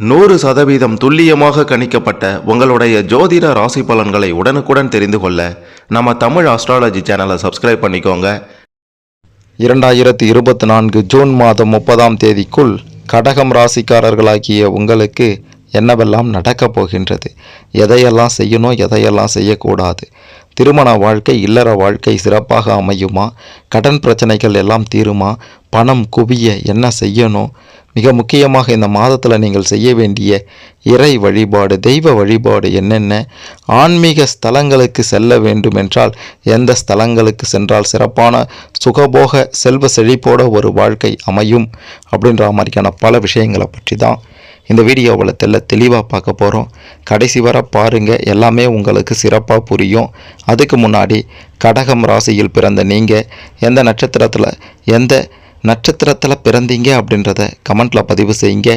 நூறு சதவீதம் துல்லியமாக கணிக்கப்பட்ட உங்களுடைய ஜோதிட ராசி பலன்களை உடனுக்குடன் தெரிந்து கொள்ள நம்ம தமிழ் ஆஸ்ட்ராலஜி சேனலை சப்ஸ்கிரைப் பண்ணிக்கோங்க. இரண்டாயிரத்தி இருபத்தி நான்கு ஜூன் மாதம் முப்பதாம் தேதிக்குள் கடகம் ராசிக்காரர்களாகிய உங்களுக்கு என்னவெல்லாம் நடக்கப் போகின்றது? எதையெல்லாம் செய்யணும் எதையெல்லாம் செய்யக்கூடாது? திருமண வாழ்க்கை இல்லற வாழ்க்கை சிறப்பாக அமையுமா? கடன் பிரச்சனைகள் எல்லாம் தீருமா? பணம் குவிய என்ன செய்யணும்? மிக முக்கியமாக இந்த மாதத்தில் நீங்கள் செய்ய வேண்டிய இறை வழிபாடு தெய்வ வழிபாடு என்னென்ன? ஆன்மீக ஸ்தலங்களுக்கு செல்ல வேண்டும் என்றால் எந்த ஸ்தலங்களுக்கு சென்றால் சிறப்பான சுகபோக செல்வ செழிப்போட ஒரு வாழ்க்கை அமையும் அப்படின்ற மாதிரியான பல விஷயங்களை பற்றி தான் இந்த வீடியோவில் தெல்ல தெளிவாக பார்க்க போகிறோம் கடைசி வர பாருங்கள் எல்லாமே உங்களுக்கு சிறப்பாக புரியும். அதுக்கு முன்னாடி கடகம் ராசியில் பிறந்த நீங்கள் எந்த நட்சத்திரத்தில் எந்த நட்சத்திரத்தில் பிறந்தீங்க அப்படின்றத கமெண்ட்டில் பதிவு செய்யுங்க.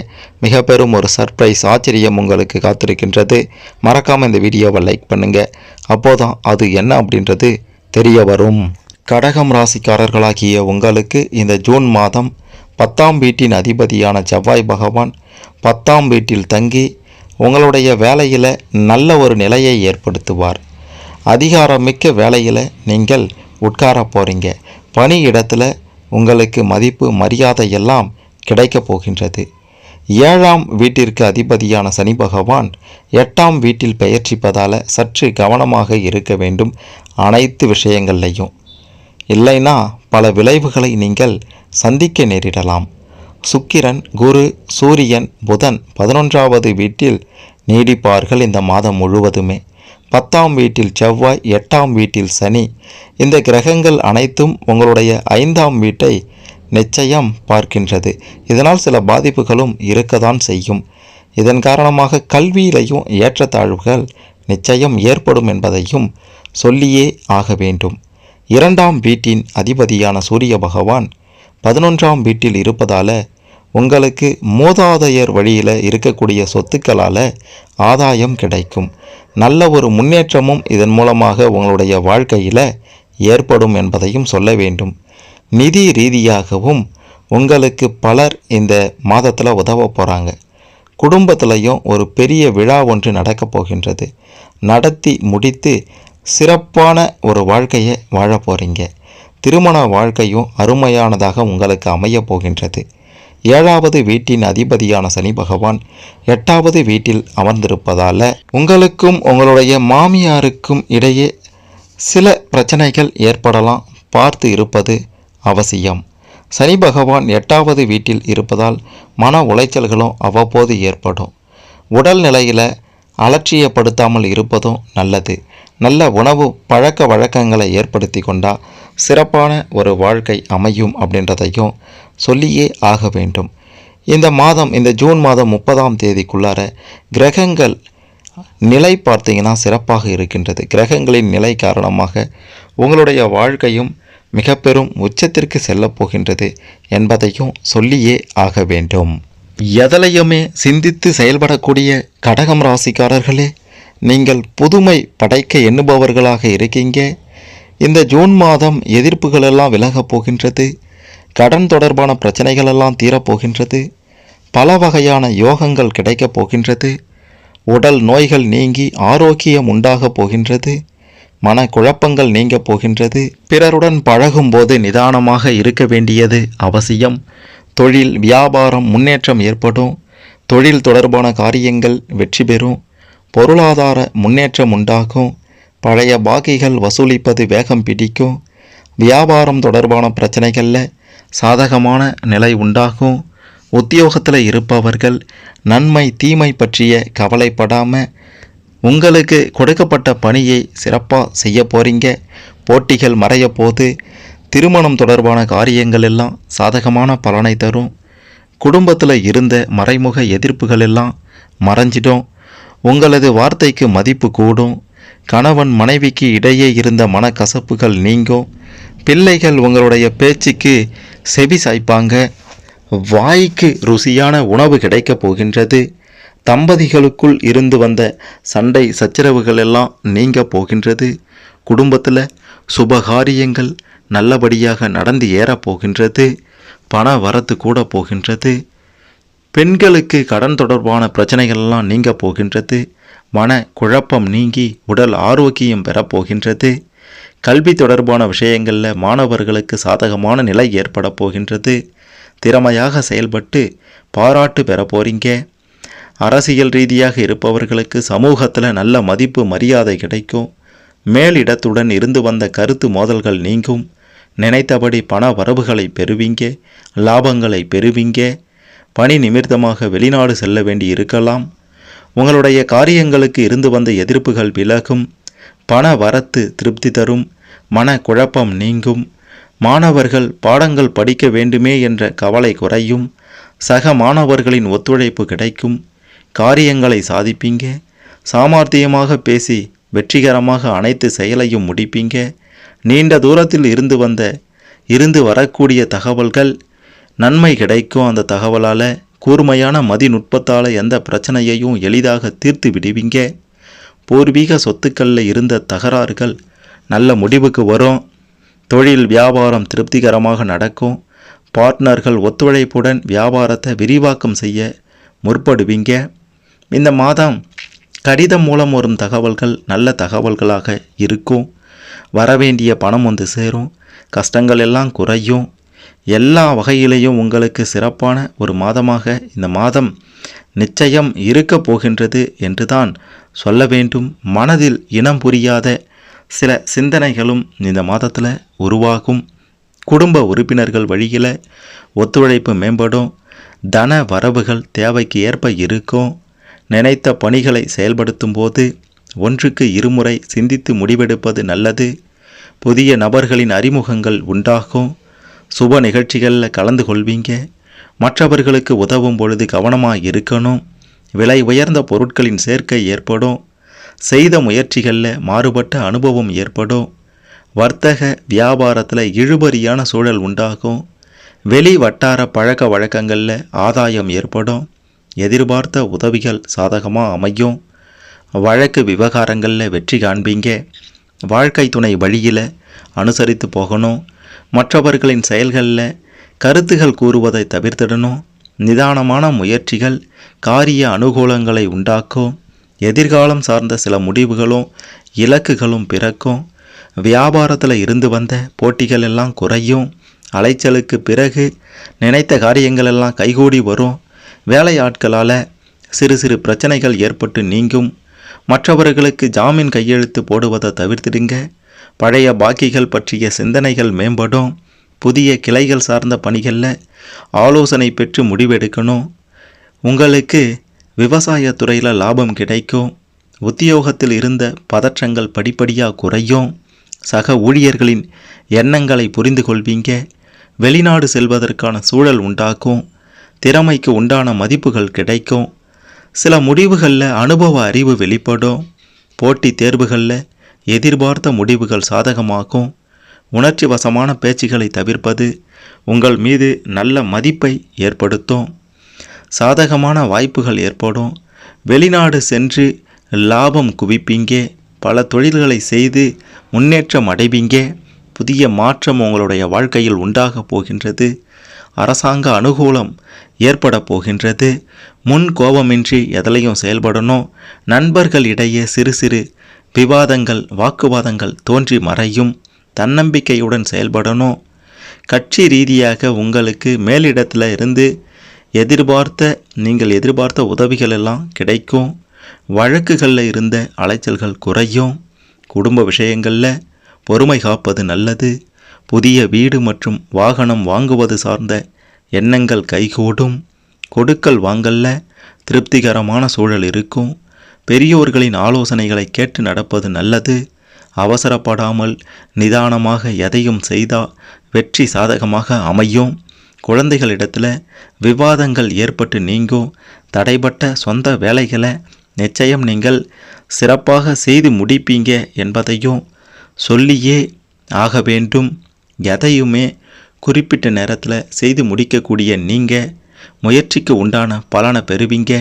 மிக பெரும் ஒரு சர்ப்ரைஸ் ஆச்சரியம் உங்களுக்கு காத்திருக்கின்றது. மறக்காமல் இந்த வீடியோவை லைக் பண்ணுங்கள் அப்போதான் அது என்ன அப்படின்றது தெரிய வரும். கடகம் ராசிக்காரர்களாகிய உங்களுக்கு இந்த ஜூன் மாதம் பத்தாம் வீட்டின் அதிபதியான செவ்வாய் பகவான் பத்தாம் வீட்டில் தங்கி உங்களுடைய வேலையில் நல்ல ஒரு நிலையை ஏற்படுத்துவார். அதிகாரமிக்க வேலையில் நீங்கள் உட்கார போகிறீங்க பணி இடத்துல உங்களுக்கு மதிப்பு மரியாதை எல்லாம் கிடைக்கப் போகின்றது. ஏழாம் வீட்டிற்கு அதிபதியான சனி பகவான் எட்டாம் வீட்டில் பெயர்ச்சிப்பதால் சற்று கவனமாக இருக்க வேண்டும் அனைத்து விஷயங்கள்லையும். இல்லைன்னா பல விளைவுகளை நீங்கள் சந்திக்க நேரிடலாம். சுக்கிரன் குரு சூரியன் புதன் பதினொன்றாவது வீட்டில் நீடிப்பார்கள் இந்த மாதம் முழுவதுமே. பத்தாம் வீட்டில் செவ்வாய் எட்டாம் வீட்டில் சனி. இந்த கிரகங்கள் அனைத்தும் உங்களுடைய ஐந்தாம் வீட்டை நிச்சயம் பார்க்கின்றது. இதனால் சில பாதிப்புகளும் இருக்கத்தான் செய்யும். இதன் காரணமாக கல்வியிலையும் ஏற்றத்தாழ்வுகள் நிச்சயம் ஏற்படும் என்பதையும் சொல்லியே ஆக வேண்டும். இரண்டாம் வீட்டின் அதிபதியான சூரிய பகவான் பதினொன்றாம் வீட்டில் இருப்பதால உங்களுக்கு மூதாதையர் வழியில் இருக்கக்கூடிய சொத்துக்களால் ஆதாயம் கிடைக்கும். நல்ல ஒரு முன்னேற்றமும் இதன் மூலமாக உங்களுடைய வாழ்க்கையில் ஏற்படும் என்பதையும் சொல்ல வேண்டும். நிதி ரீதியாகவும் உங்களுக்கு பலர் இந்த மாதத்தில் உதவ போகிறாங்க குடும்பத்திலையும் ஒரு பெரிய விழா ஒன்று நடக்கப் போகின்றது. நடத்தி முடித்து சிறப்பான ஒரு வாழ்க்கையை வாழப் போகிறீங்க திருமண வாழ்க்கையும் அருமையானதாக உங்களுக்கு அமையப் போகின்றது. ஏழாவது வீட்டின் அதிபதியான சனி பகவான் எட்டாவது வீட்டில் அமர்ந்திருப்பதால் உங்களுக்கும் உங்களுடைய மாமியாருக்கும் இடையே சில பிரச்சனைகள் ஏற்படலாம் பார்த்து இருப்பது அவசியம். சனி பகவான் எட்டாவது வீட்டில் இருப்பதால் மன உளைச்சல்களும் அவ்வப்போது ஏற்படும். உடல் நிலையில் அலட்சியப்படுத்தாமல் இருப்பதும் நல்லது. நல்ல உணவு பழக்க வழக்கங்களை ஏற்படுத்தி கொண்டால் சிறப்பான ஒரு வாழ்க்கை அமையும் அப்படின்றதையும் சொல்லியே ஆக வேண்டும். இந்த மாதம் இந்த ஜூன் மாதம் முப்பதாம் தேதிக்குள்ளார கிரகங்கள் நிலை பார்த்தீங்கன்னா சிறப்பாக இருக்கின்றது. கிரகங்களின் நிலை காரணமாக உங்களுடைய வாழ்க்கையும் மிக பெரும் உச்சத்திற்கு செல்லப் போகின்றது என்பதையும் சொல்லியே ஆக வேண்டும். எதலையுமே சிந்தித்து செயல்படக்கூடிய கடகம் ராசிக்காரர்களே நீங்கள் புதுமை படைக்க எண்ணுபவர்களாக இருக்கீங்க. இந்த ஜூன் மாதம் எதிர்ப்புகளெல்லாம் விலகப் போகின்றது. கடன் தொடர்பான பிரச்சனைகளெல்லாம் தீரப்போகின்றது பல வகையான யோகங்கள் கிடைக்கப் போகின்றது. உடல் நோய்கள் நீங்கி ஆரோக்கியம் உண்டாகப் போகின்றது. மன குழப்பங்கள் நீங்கப் போகின்றது. பிறருடன் பழகும்போது நிதானமாக இருக்க வேண்டியது அவசியம். தொழில் வியாபாரம் முன்னேற்றம் ஏற்படும். தொழில் தொடர்பான காரியங்கள் வெற்றி பெறும். பொருளாதார முன்னேற்றம் உண்டாகும். பழைய பாக்கிகள் வசூலிப்பது வேகம் பிடிக்கும். வியாபாரம் தொடர்பான பிரச்சனைகளில் சாதகமான நிலை உண்டாகும். உத்தியோகத்தில் இருப்பவர்கள் நன்மை தீமை பற்றிய கவலைப்படாமல் உங்களுக்கு கொடுக்கப்பட்ட பணியை சிறப்பாக செய்ய போகிறீங்க போட்டிகள் மறைய போது திருமணம் தொடர்பான காரியங்கள் எல்லாம் சாதகமான பலனை தரும். குடும்பத்தில் இருந்த மறைமுக எதிர்ப்புகள் எல்லாம் மறைஞ்சிடும். உங்களது வார்த்தைக்கு மதிப்பு கூடும். கணவன் மனைவிக்கு இடையே இருந்த மனக்கசப்புகள் நீங்கும் பிள்ளைகள் உங்களுடைய பேச்சுக்கு செவி சாய்ப்பாங்க? வாய்க்கு ருசியான உணவு கிடைக்கப் போகின்றது. தம்பதிகளுக்குள் இருந்து வந்த சண்டை சச்சரவுகள் எல்லாம் நீங்க போகின்றது. குடும்பத்தில் சுபகாரியங்கள் நல்லபடியாக நடந்து ஏற போகின்றது. பண வரத்து கூட போகின்றது. பெண்களுக்கு கடன் தொடர்பான பிரச்சனைகள்லாம் நீங்க போகின்றது. மன குழப்பம் நீங்கி உடல் ஆரோக்கியம் பெறப்போகின்றது. கல்வி தொடர்பான விஷயங்களில் மாணவர்களுக்கு சாதகமான நிலை ஏற்பட போகின்றது. திறமையாக செயல்பட்டு பாராட்டு பெற போறீங்க. அரசியல் ரீதியாக இருப்பவர்களுக்கு சமூகத்தில் நல்ல மதிப்பு மரியாதை கிடைக்கும். மேலிடத்துடன் இருந்து வந்த கருத்து மோதல்கள் நீங்கும். நினைத்தபடி பண வரவுகளை பெறுவீங்க லாபங்களை பெறுவீங்க. பணி நிமித்தமாக வெளிநாடு செல்ல வேண்டி இருக்கலாம். உங்களுடைய காரியங்களுக்கு இருந்து வந்த எதிர்ப்புகள் விலகும் பண வரத்து திருப்தி தரும் மன குழப்பம் நீங்கும் மாணவர்கள் பாடங்கள் படிக்க வேண்டுமே என்ற கவலை குறையும் சக மாணவர்களின் ஒத்துழைப்பு கிடைக்கும் காரியங்களை சாதிப்பீங்க சாமர்த்தியமாக பேசி வெற்றிகரமாக அனைத்து செயலையும் முடிப்பீங்க நீண்ட தூரத்தில் இருந்து வந்த இருந்து வரக்கூடிய தகவல்கள் நன்மை கிடைக்கும் அந்த தகவலால் கூர்மையான மதிநுட்பத்தால் எந்த பிரச்சனையையும் எளிதாக தீர்த்து விடுவீங்க? பூர்வீக சொத்துக்களில் இருந்த தகராறுகள் நல்ல முடிவுக்கு வரும். தொழில் வியாபாரம் திருப்திகரமாக நடக்கும். பார்ட்னர்கள் ஒத்துழைப்புடன் வியாபாரத்தை விரிவாக்கம் செய்ய முற்படுவீங்க. இந்த மாதம் கடிதம் மூலம் வரும் தகவல்கள் நல்ல தகவல்களாக இருக்கும். வரவேண்டிய பணம் வந்து சேரும். கஷ்டங்கள் எல்லாம் குறையும். எல்லா வகையிலையும் உங்களுக்கு சிறப்பான ஒரு மாதமாக இந்த மாதம் நிச்சயம் இருக்கப் போகின்றது என்றுதான் சொல்ல வேண்டும். மனதில் இனம் புரியாத சில சிந்தனைகளும் இந்த மாதத்தில் உருவாகும். குடும்ப உறுப்பினர்கள் வழியில் ஒத்துழைப்பு மேம்படும். தன வரவுகள் தேவைக்கு ஏற்ப இருக்கும். நினைத்த பணிகளை செயல்படுத்தும் போது ஒன்றுக்கு இருமுறை சிந்தித்து முடிவெடுப்பது நல்லது. புதிய நபர்களின் அறிமுகங்கள் உண்டாகும். சுப நிகழ்ச்சிகளில் கலந்து கொள்வீங்க. மற்றவர்களுக்கு உதவும் பொழுது கவனமாக இருக்கணும். விலை உயர்ந்த பொருட்களின் சேர்க்கை ஏற்படும். செய்த முயற்சிகளில் மாறுபட்ட அனுபவம் ஏற்படும். வர்த்தக வியாபாரத்தில் இழுபறியான சூழல் உண்டாகும். வெளி வட்டார பழக்க வழக்கங்களில் ஆதாயம் ஏற்படும். எதிர்பார்த்த உதவிகள் சாதகமாக அமையும். வழக்கு விவகாரங்களில் வெற்றி காண்பீங்க. வாழ்க்கை துணை வழியில் அனுசரித்து போகணும். மற்றவர்களின் செயல்களில் கருத்துகள் கூறுவதை தவிர்த்திடணும். நிதானமான முயற்சிகள் காரிய அனுகூலங்களை உண்டாக்கும் எதிர்காலம் சார்ந்த சில முடிவுகளும் இலக்குகளும் பிறக்கும். வியாபாரத்தில் இருந்து வந்த போட்டிகள் எல்லாம் குறையும். அலைச்சலுக்கு பிறகு நினைத்த காரியங்கள் எல்லாம் கைகூடி வரும். வேலையாட்களால் சிறு சிறு பிரச்சனைகள் ஏற்பட்டு நீங்கும். மற்றவர்களுக்கு ஜாமீன் கையெழுத்து போடுவதை தவிர்த்திடுங்க. பழைய பாக்கிகள் பற்றிய சிந்தனைகள் மேம்படும். புதிய கிளைகள் சார்ந்த பணிகளில் ஆலோசனை பெற்று முடிவெடுக்கணும். உங்களுக்கு விவசாயத்துறையில் லாபம் கிடைக்கும். உத்தியோகத்தில் இருந்த பதற்றங்கள் படிப்படியாக குறையும். சக ஊழியர்களின் எண்ணங்களை புரிந்து கொள்வீங்க. வெளிநாடு செல்வதற்கான சூழல் உண்டாக்கும். திறமைக்கு உண்டான மதிப்புகள் கிடைக்கும். சில முடிவுகளில் அனுபவ அறிவு வெளிப்படும். போட்டி தேர்வுகளில் எதிர்பார்த்த முடிவுகள் சாதகமாகும். உணர்ச்சி வசமான பேச்சுகளை தவிர்ப்பது உங்கள் மீது நல்ல மதிப்பை ஏற்படுத்தும். சாதகமான வாய்ப்புகள் ஏற்படும். வெளிநாடு சென்று லாபம் குவிப்பீங்க. பல தொழில்களை செய்து முன்னேற்றம் அடைவீங்க. புதிய மாற்றம் உங்களுடைய வாழ்க்கையில் உண்டாக போகின்றது. அரசாங்க அனுகூலம் ஏற்பட போகின்றது. முன் கோபமின்றி எதலையும் செயல்படணும். நண்பர்கள் இடையே சிறு சிறு விவாதங்கள் வாக்குவாதங்கள் தோன்றி மறையும். தன்னம்பிக்கையுடன் செயல்படணும். கட்சி ரீதியாக உங்களுக்கு மேலிடத்தில் இருந்து எதிர்பார்த்த நீங்கள் எதிர்பார்த்த உதவிகள் எல்லாம் கிடைக்கும். வழக்குகளில் இருந்த அலைச்சல்கள் குறையும். குடும்ப விஷயங்களில் பொறுமை காப்பது நல்லது. புதிய வீடு மற்றும் வாகனம் வாங்குவது சார்ந்த எண்ணங்கள் கைகூடும். கொடுக்கல் வாங்கல்ல திருப்திகரமான சூழல் இருக்கும். பெரியோர்களின் ஆலோசனைகளை கேட்டு நடப்பது நல்லது. அவசரப்படாமல் நிதானமாக எதையும் செய்தால் வெற்றி சாதகமாக அமையும். குழந்தைகளிடத்தில் விவாதங்கள் ஏற்பட்டு நீங்கும் தடைப்பட்ட சொந்த வேலைகளை நிச்சயம் நீங்கள் சிறப்பாக செய்து முடிப்பீங்க என்பதையும் சொல்லியே ஆக வேண்டும். எதையுமே குறிப்பிட்ட நேரத்தில் செய்து முடிக்கக்கூடிய நீங்கள் முயற்சிக்கு உண்டான பலனை பெறுவீங்க.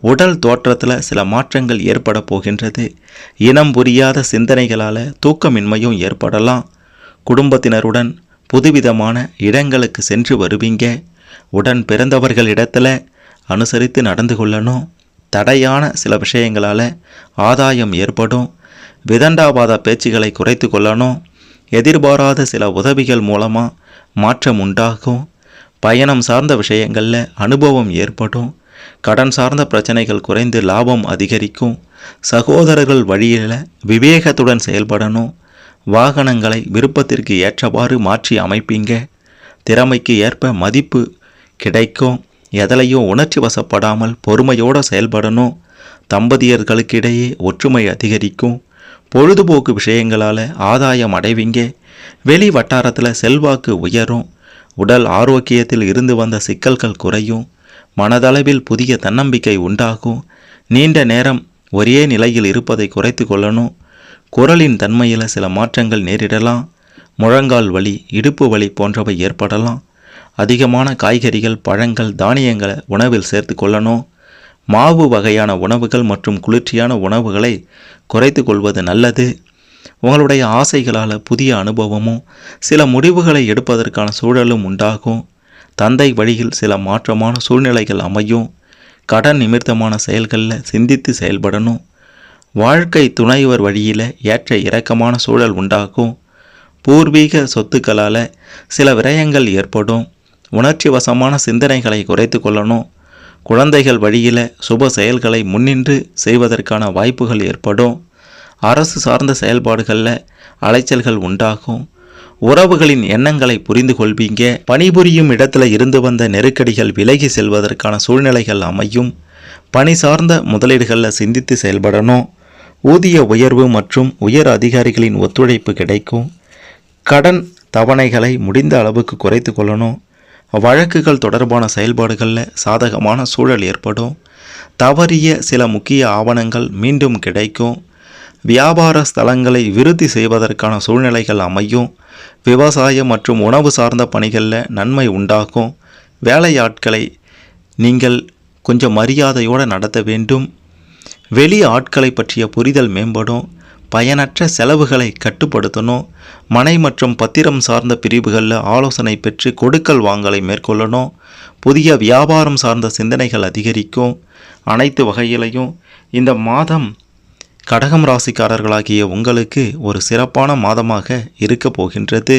உடல் தோற்றத்தில் சில மாற்றங்கள் ஏற்பட போகின்றது. இனம் புரியாத சிந்தனைகளால் தூக்கமின்மையும் ஏற்படலாம். குடும்பத்தினருடன் புதுவிதமான இடங்களுக்கு சென்று வருவீங்க. உடன் பிறந்தவர்களிடத்தில் அனுசரித்து நடந்து கொள்ளணும். தடையான சில விஷயங்களால் ஆதாயம் ஏற்படும். விதண்டாவாத பேச்சுகளை குறைத்து கொள்ளணும். எதிர்பாராத சில உதவிகள் மூலமாக மாற்றம் உண்டாகும். பயணம் சார்ந்த விஷயங்களில் அனுபவம் ஏற்படும். கடன் சார்ந்த பிரச்சனைகள் குறைந்து லாபம் அதிகரிக்கும். சகோதரர்கள் வழியில் விவேகத்துடன் செயல்படணும். வாகனங்களை விருப்பத்திற்கு ஏற்றவாறு மாற்றி அமைப்பீங்க. திறமைக்கு ஏற்ப மதிப்பு கிடைக்கும். எதலையும் உணர்ச்சி வசப்படாமல் பொறுமையோடு செயல்படணும். தம்பதியர்களுக்கிடையே ஒற்றுமை அதிகரிக்கும். பொழுதுபோக்கு விஷயங்களால் ஆதாயம் அடைவீங்க. வெளி வட்டாரத்தில் செல்வாக்கு உயரும். உடல் ஆரோக்கியத்தில் இருந்து வந்த சிக்கல்கள் குறையும். மனதளவில் புதிய தன்னம்பிக்கை உண்டாகும். நீண்ட நேரம் ஒரே நிலையில் இருப்பதை குறைத்து கொள்ளணும். குரலின் தன்மையில் சில மாற்றங்கள் நேரிடலாம். முழங்கால் வலி இடுப்பு வலி போன்றவை ஏற்படலாம். அதிகமான காய்கறிகள் பழங்கள் தானியங்களை உணவில் சேர்த்து கொள்ளணும். மாவு வகையான உணவுகள் மற்றும் குளிர்ச்சியான உணவுகளை குறைத்து கொள்வது நல்லது. உங்களுடைய ஆசைகளால் புதிய அனுபவமும் சில முடிவுகளை எடுப்பதற்கான சூழலும் உண்டாகும். தந்தை வழியில் சில மாற்றமான சூழ்நிலைகள் அமையும். கடன் நிமித்தமான செயல்களில் சிந்தித்து செயல்படணும். வாழ்க்கை துணைவர் வழியில் ஏற்ற இறக்கமான சூழல் உண்டாகும். பூர்வீக சொத்துக்களால் சில விரயங்கள் ஏற்படும். உணர்ச்சி வசமான சிந்தனைகளை குறைத்து கொள்ளணும். குழந்தைகள் வழியில் சுப செயல்களை முன்னின்று செய்வதற்கான வாய்ப்புகள் ஏற்படும். அரசு சார்ந்த செயல்பாடுகளில் அலைச்சல்கள் உண்டாகும். உறவுகளின் எண்ணங்களை புரிந்து கொள்வீங்க பணிபுரியும் இடத்துல இருந்து வந்த நெருக்கடிகள் விலகி செல்வதற்கான சூழ்நிலைகள் அமையும். பணி சார்ந்த முதலீடுகளில் சிந்தித்து செயல்படணும். ஊதிய உயர்வு மற்றும் உயர் அதிகாரிகளின் ஒத்துழைப்பு கிடைக்கும். கடன் தவணைகளை முடிந்த அளவுக்கு குறைத்து கொள்ளணும். வழக்குகள் தொடர்பான செயல்பாடுகளில் சாதகமான சூழல் ஏற்படும். தவறிய சில முக்கிய ஆவணங்கள் மீண்டும் கிடைக்கும். வியாபார ஸ்தலங்களை விருத்தி செய்வதற்கான சூழ்நிலைகள் அமையும். விவசாயம் மற்றும் உணவு சார்ந்த பணிகளில் நன்மை உண்டாக்கும் வேலையாட்களை நீங்கள் கொஞ்சம் மரியாதையோடு நடத்த வேண்டும். வெளி ஆட்களை பற்றிய புரிதல் மேம்படும். பயனற்ற செலவுகளை கட்டுப்படுத்தணும். மனை மற்றும் பத்திரம் சார்ந்த பிரிவுகளில் ஆலோசனை பெற்று கொடுக்கல் வாங்கலை மேற்கொள்ளணும். புதிய வியாபாரம் சார்ந்த சிந்தனைகள் அதிகரிக்கும். அனைத்து வகையிலையும் இந்த மாதம் கடகம் ராசிக்காரர்களாகிய உங்களுக்கு ஒரு சிறப்பான மாதமாக இருக்க போகின்றது.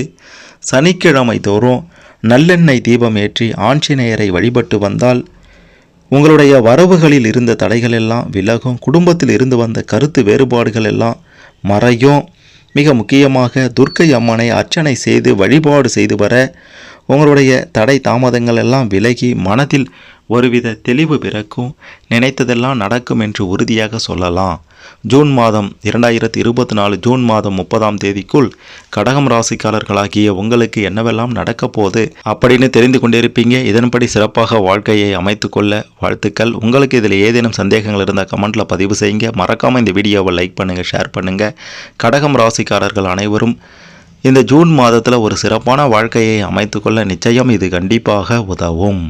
சனிக்கிழமை தோறும் நல்லெண்ணெய் தீபம் ஏற்றி ஆஞ்சநேயரை வழிபட்டு வந்தால் உங்களுடைய வரவுகளில் இருந்த தடைகள் எல்லாம் விலகும் குடும்பத்தில் இருந்து வந்த கருத்து வேறுபாடுகள் எல்லாம் மறையும். மிக முக்கியமாக துர்க்கை அம்மனை அர்ச்சனை செய்து வழிபாடு செய்து வர உங்களுடைய தடை தாமதங்கள் எல்லாம் விலகி மனதில் ஒருவித தெளிவு பிறக்கும் நினைத்ததெல்லாம் நடக்கும் என்று உறுதியாக சொல்லலாம். ஜூன் மாதம் இரண்டாயிரத்தி இருபத்தி நாலு ஜூன் மாதம் முப்பதாம் தேதிக்குள் கடகம் ராசிக்காரர்களாகிய உங்களுக்கு என்னவெல்லாம் நடக்கப் போகுது அப்படின்னு தெரிந்து கொண்டிருப்பீங்க. இதன்படி சிறப்பாக வாழ்க்கையை அமைத்துக்கொள்ள வாழ்த்துக்கள். உங்களுக்கு இதில் ஏதேனும் சந்தேகங்கள் இருந்தால் கமெண்ட்டில் பதிவு செய்யுங்க. மறக்காமல் இந்த வீடியோவை லைக் பண்ணுங்கள் ஷேர் பண்ணுங்கள் கடகம் ராசிக்காரர்கள் அனைவரும் இந்த ஜூன் மாதத்தில் ஒரு சிறப்பான வாழ்க்கையை அமைத்துக்கொள்ள நிச்சயம் இது கண்டிப்பாக உதவும்.